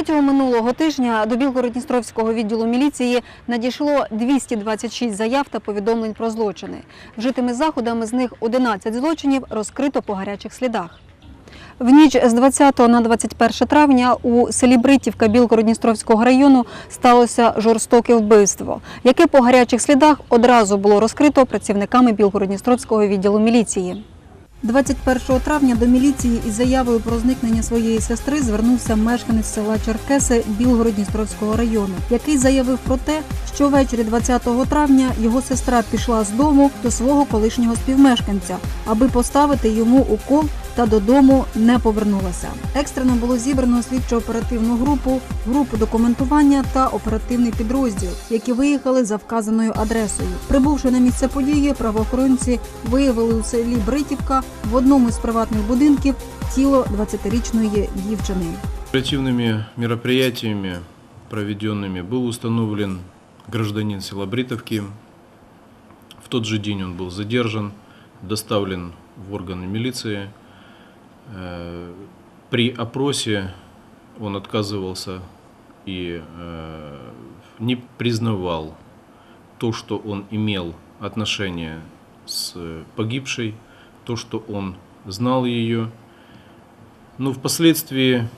Протягом минулого тижня до Білгород-Дністровського відділу міліції надійшло 226 заяв та повідомлень про злочини. Вжитими заходами з них 11 злочинів розкрито по гарячих слідах. В ніч з 20 на 21 травня у селі Бритівка Білгород-Дністровського району сталося жорстоке вбивство, яке по гарячих слідах одразу було розкрито працівниками Білгород-Дністровського відділу міліції. 21 травня до міліції із заявою про зникнення своєї сестри звернувся мешканець села Черкеси Білгород-Дністровського району, який заявив про те, що ввечері 20 травня його сестра пішла з дому до свого колишнього співмешканця, аби поставити йому укол та додому не повернулася. Екстрено було зібрано слідчо-оперативну групу, групу документування та оперативний підрозділ, які виїхали за вказаною адресою. Прибувши на місце події, правоохоронці виявили у селі Бритівка в одному з приватних будинків тіло 20-річної дівчини. Оперативными мероприятиями, проведенными, был установлен гражданин села Бритовки. В тот же день он был задержан, доставлен в органы милиции. Э, При опросе он отказывался и э, не признавал то, что он имел отношение с погибшей, то, что он знал ее. Но впоследствии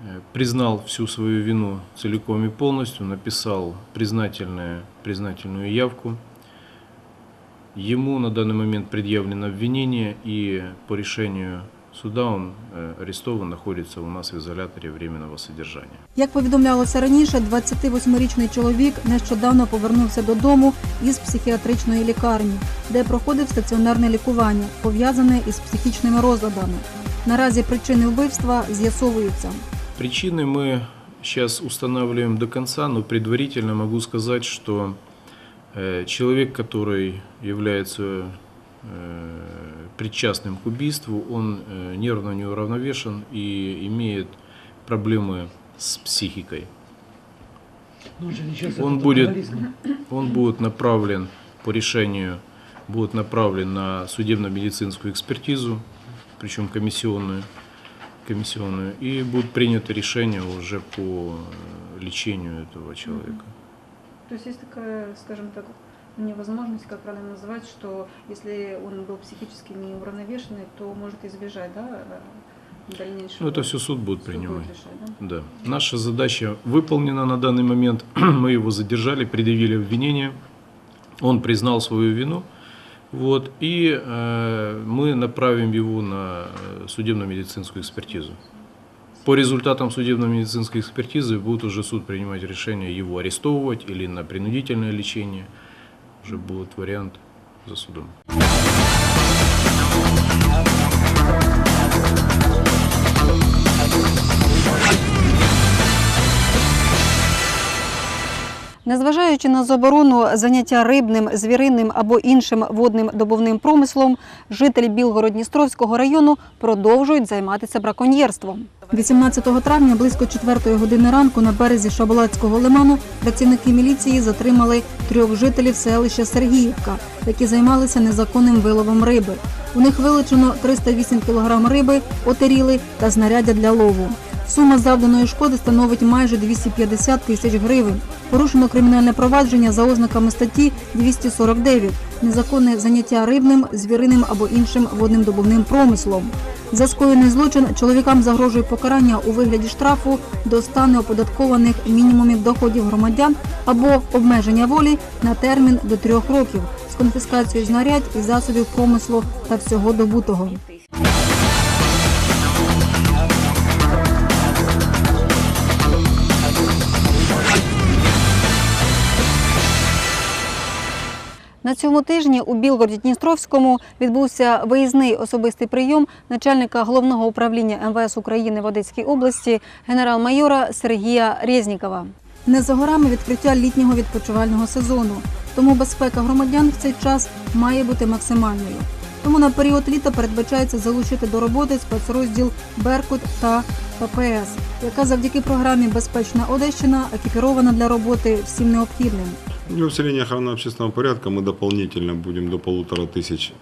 э, признал всю свою вину целиком и полностью, написал признательное, признательную явку. Ему на данный момент предъявлено обвинение, и по решению суда он э, арестован, находится у нас в изоляторе временного содержания. Як повідомлялося раніше, 28-річний чоловік нещодавно повернувся додому із психіатричної лікарні, де проходив стаціонарне лікування, пов'язане із психічними розладами. Наразі причини вбивства з'ясовуються. Причины мы сейчас устанавливаем до конца, но предварительно могу сказать, что э, человек, который является э, причастным к убийству, он э, нервно неуравновешен и имеет проблемы с психикой. Ну, он будет-. Он будет направлен по решению, будет направлен на судебно-медицинскую экспертизу, причем комиссионную, комиссионную, и будет принято решение уже по э, лечению этого человека. То есть есть такая, скажем так, невозможность, как правильно называть, что если он был психически неуравновешенный, то может избежать, да, э, дальнейшего. Ну, это все суд будет суд будет принимать. решать, да? Да. Наша задача выполнена на данный момент. Мы его задержали, предъявили обвинение. Он признал свою вину. Вот, и э, мы направим его на э, судебно-медицинскую экспертизу. По результатам судебно-медицинской экспертизы будет уже суд принимать решение его арестовывать или на принудительное лечение. Уже будет вариант за судом. Незважаючи на заборону заняття рибним, звіринним або іншим водним добувним промислом, жителі Білгород-Дністровського району продовжують займатися браконьєрством. 18 травня близько 4 години ранку на березі Шабалацького лиману працівники міліції затримали трьох жителів селища Сергіївка, які займалися незаконним виловом риби. У них вилучено 308 кг риби, отеріли та знаряддя для лову. Сума завданої шкоди становить майже 250 тисяч гривень. Порушено кримінальне провадження за ознаками статті 249 незаконне заняття рибним, звіриним або іншим водним добувним промислом. За скоєний злочин чоловікам загрожує покарання у вигляді штрафу до 100 неоподаткованих мінімумів доходів громадян або обмеження волі на термін до трьох років з конфіскацією знарядь і засобів промислу та всього добутого. На цьому тижні у Білгороді-Дністровському відбувся виїзний особистий прийом начальника головного управління МВС України в Одеській області генерал-майора Сергія Резнікова. Не за горами відкриття літнього відпочивального сезону, тому безпека громадян в цей час має бути максимальною. Тому на період літа передбачається залучити до роботи спецрозділ Беркут та ППС, яка завдяки програмі Безпечна Одещина екіпірована для роботи всім необхідним. Для усиления охраны общественного порядка мы дополнительно будем до полутора тысяч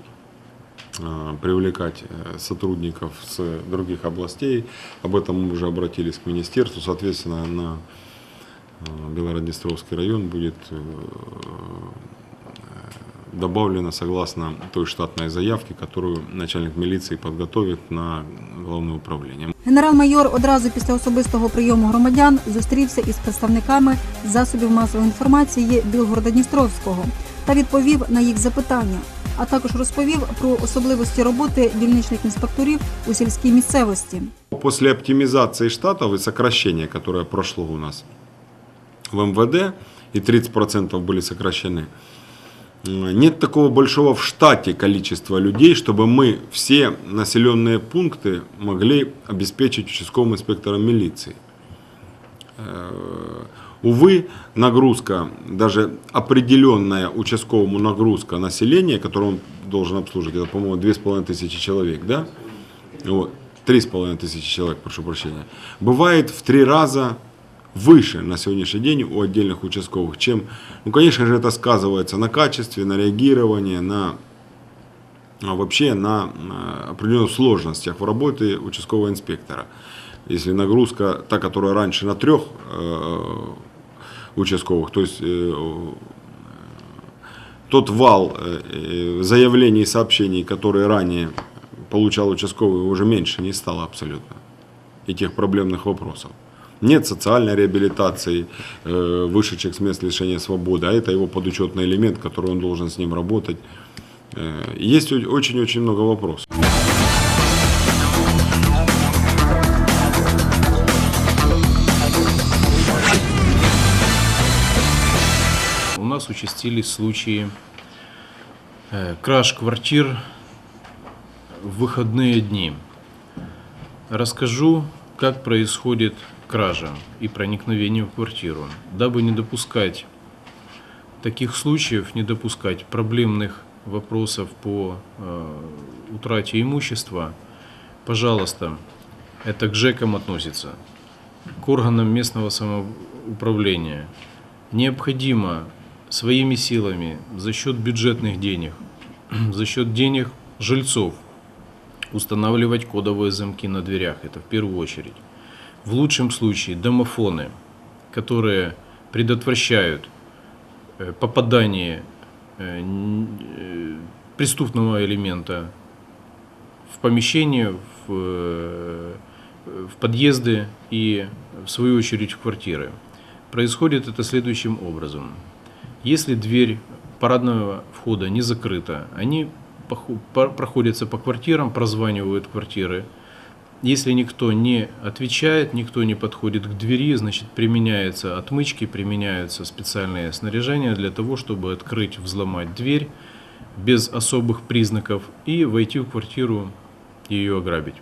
э, привлекать э, сотрудников с других областей. Об этом мы уже обратились к министерству. Соответственно, на э, Белгород-Днестровский район будет э, добавлено согласно той штатной заявке, которую начальник милиции подготовит на главное управление. Генерал-майор одразу після особистого прийому громадян зустрівся із представниками засобів масової інформації Білгорода-Дністровського та відповів на їх запитання, а також розповів про особливості роботи дільничних інспекторів у сільській місцевості. После оптимизации штатов и сокращения, которое прошло у нас в МВД, и 30% были сокращены, м, нет такого большого в штате количества людей, чтобы мы все населенные пункты могли обеспечить участковым инспектором милиции. Э, Увы, нагрузка, даже определенная участковому нагрузка населения, которую он должен обслуживать, это, по-моему, 2,5 тысячи человек, да? Вот, 3,5 тысячи человек, прошу прощения, бывает в три раза выше на сегодняшний день у отдельных участковых, чем, ну, конечно же, это сказывается на качестве, на реагировании, на а вообще на определенных сложностях в работе участкового инспектора. Если нагрузка, та, которая раньше на трех э, участковых, то есть э, тот вал э, заявлений и сообщений, которые ранее получал участковый, уже меньше не стало абсолютно. И тех проблемных вопросов. Нет социальной реабилитации э, вышедших с мест лишения свободы, а это его подучетный элемент, который он должен с ним работать. Э, Есть очень-очень много вопросов. У нас участились случаи э, краж квартир в выходные дни. Расскажу, как происходит кража и проникновение в квартиру, дабы не допускать таких случаев, не допускать проблемных вопросов по э, утрате имущества. Пожалуйста, это к ЖЭКам относится, к органам местного самоуправления. Необходимо своими силами, за счет бюджетных денег, за счет денег жильцов устанавливать кодовые замки на дверях. Это в первую очередь. В лучшем случае домофоны, которые предотвращают э, попадание э, э, преступного элемента в помещение, в, в подъезды и, в свою очередь, в квартиры. Происходит это следующим образом. Если дверь парадного входа не закрыта, они проходятся по квартирам, прозванивают квартиры. Если никто не отвечает, никто не подходит к двери, значит применяются отмычки, применяются специальные снаряжения для того, чтобы открыть, взломать дверь без особых признаков и войти в квартиру и ее ограбить.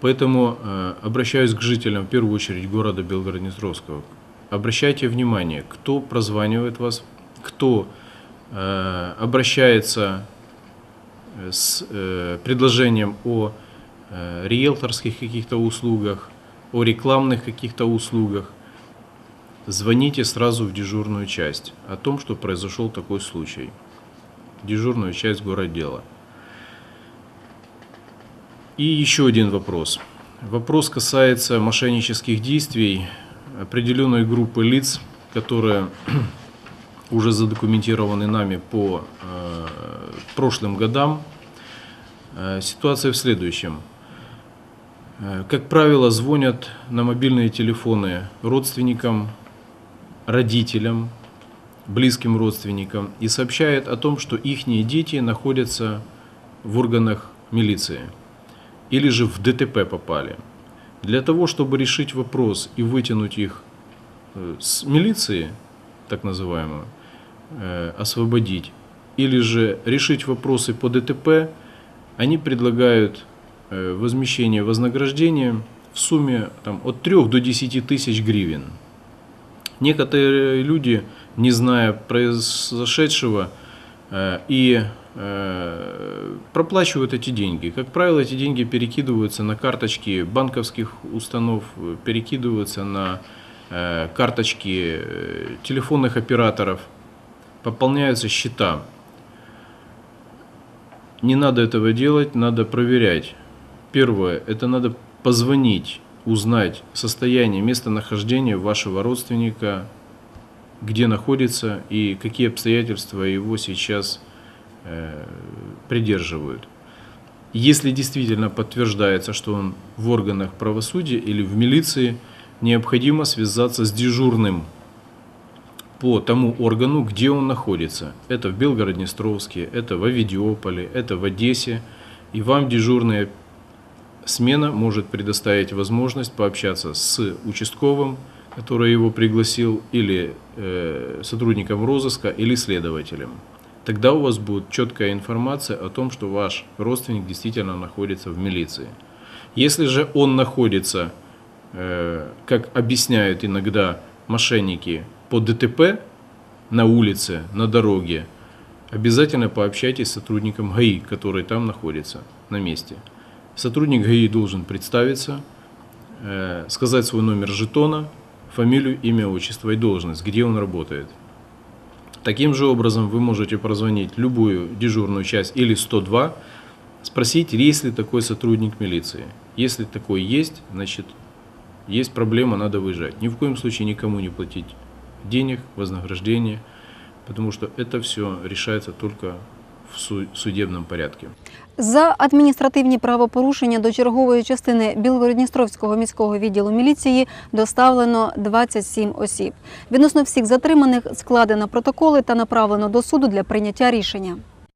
Поэтому э, обращаюсь к жителям, в первую очередь, города Белгород-Днестровского. Обращайте внимание, кто прозванивает вас, кто э, обращается с э, предложением о э, риэлторских каких-то услугах, о рекламных каких-то услугах. Звоните сразу в дежурную часть о том, что произошел такой случай. Дежурную часть городдела. И еще один вопрос. Вопрос касается мошеннических действий определенной группы лиц, которые уже задокументированы нами по э, прошлым годам. Э, ситуация в следующем. Э, Как правило, звонят на мобильные телефоны родственникам, родителям, близким родственникам и сообщают о том, что их дети находятся в органах милиции или же в ДТП попали. Для того, чтобы решить вопрос и вытянуть их э, с милиции, так называемую, э, освободить, или же решить вопросы по ДТП, они предлагают возмещение вознаграждения в сумме там, от 3 до 10 тысяч гривен. Некоторые люди, не зная произошедшего, э, и э, проплачивают эти деньги. Как правило, эти деньги перекидываются на карточки банковских установ, э, перекидываются на э, карточки э, телефонных операторов, пополняются счета. не надо этого делать, надо проверять. Первое, это надо позвонить, узнать состояние, местонахождение вашего родственника, где находится и какие обстоятельства его сейчас э, придерживают. Если действительно подтверждается, что он в органах правосудия или в милиции, необходимо связаться с дежурным по тому органу, где он находится. Это в Белгород-Днестровске, это в Авидиополе, это в Одессе. И вам дежурная смена может предоставить возможность пообщаться с участковым, который его пригласил, или э, сотрудником розыска, или следователем. Тогда у вас будет четкая информация о том, что ваш родственник действительно находится в милиции. Если же он находится, э, как объясняют иногда мошенники, по ДТП на улице, на дороге, обязательно пообщайтесь с сотрудником ГАИ, который там находится, на месте. Сотрудник ГАИ должен представиться, э, сказать свой номер жетона, фамилию, имя, отчество и должность, где он работает. Таким же образом вы можете прозвонить любую дежурную часть или 102, спросить, есть ли такой сотрудник милиции. Если такой есть, значит, есть проблема, надо выезжать. Ни в коем случае никому не платить денег, вознаграждения, потому что это все решается только в су- судебном порядке. За адміністративні правопорушення до чергової частини Білгородністровського міського відділу міліції доставлено 27 осіб. Відносно всіх затриманих складено протоколи та направлено до суду для прийняття рішення.